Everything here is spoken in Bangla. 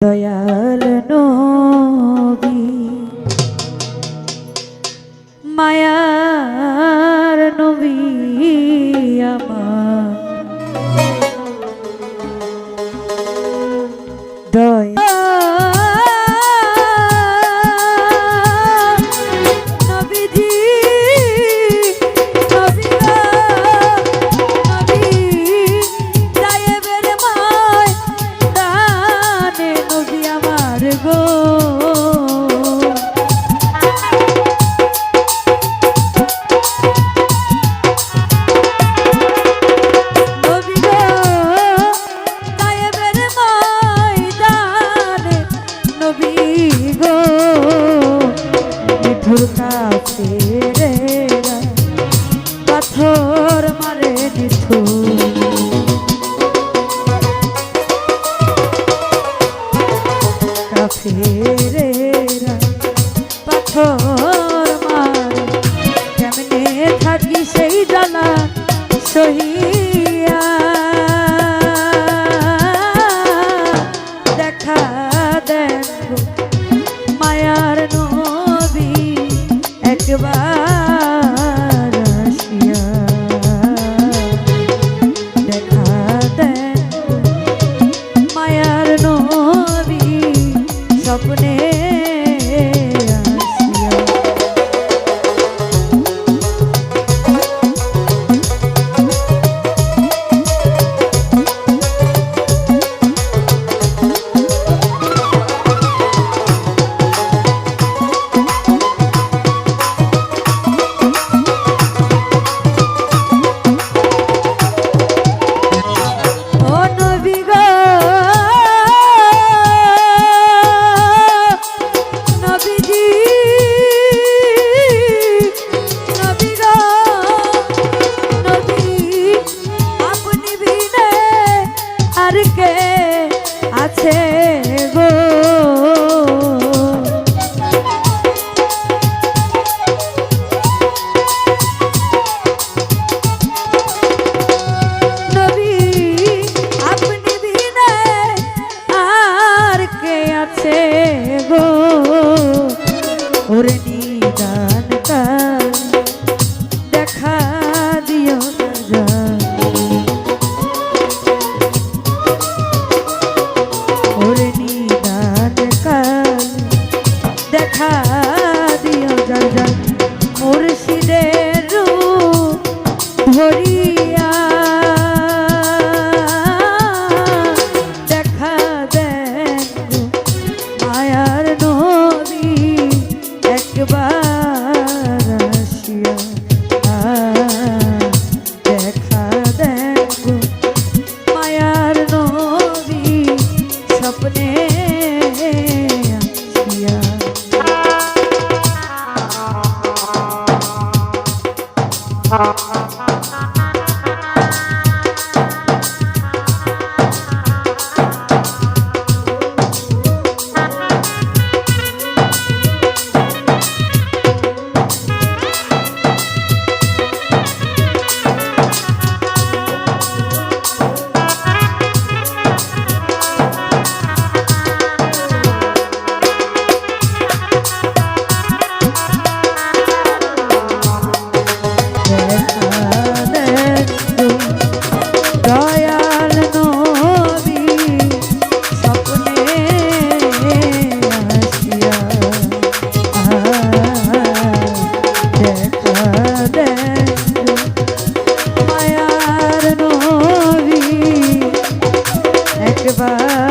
Yeah. মধুরতা ফিরে পাথর মারে নিথুর ফেরে পাথর মার। কেমনে থাকি সেই জ্বালা? সহি আর কে আছে morenita. বাড়ি